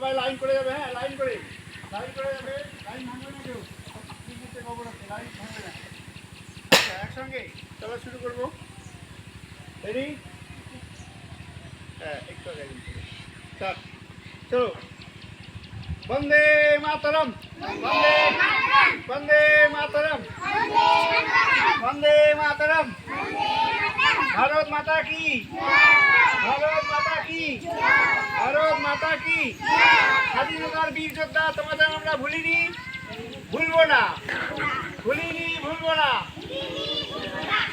সবাই লাইন করে যাবে হ্যাঁ লাইন করে লাইন করে যাবে, লাইন ভাঙবে না কেউ। টিকিটে খবর আছে? লাইন ভাঙবে না। আচ্ছা একসঙ্গে চলো শুরু করব। রেডি হ্যাঁ একটু স্টার্ট চলো। বন্দে মাতরম, বন্দে বন্দে মাতরম বন্দে মাতরম। ভারত মাতা কি? ভারত মাতা কি? ভারত মাতা কি? স্বাধীনতার বীর যোদ্ধা তোমাদের আমরা ভুলিনি? ভুলবো না। ভুলিনি ভুলবো না।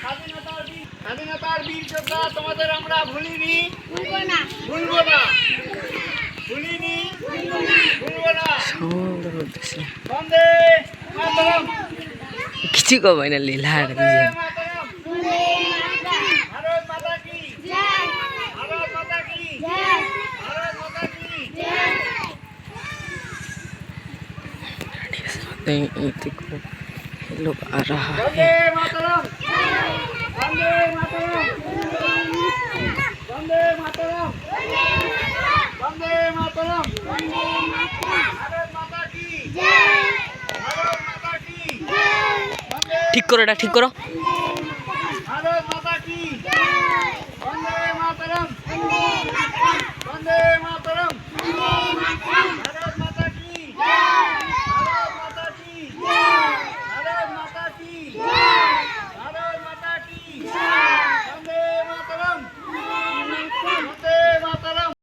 স্বাধীনতার বীর স্বাধীনতার বীর যোদ্ধা তোমাদের আমরা ভুলিনি? ভুলবো না। ভুলিনি? ভুলবো না। সমুদ্র উদ্দেশ্যে বন্দে মাতরম। কিছু কমাই না লীলা বন্দে মাতরম ভারত মাতা কি ভারত মাতা কি ভারত মাতা কি देखो ये लोग आ रहा है বন্দে মাতরম বন্দে মাতরম বন্দে মাতরম বন্দে মাতরম ভারত মাতা কি ভারত মাতা কি বন্দে ঠিক করো এটা ঠিক করো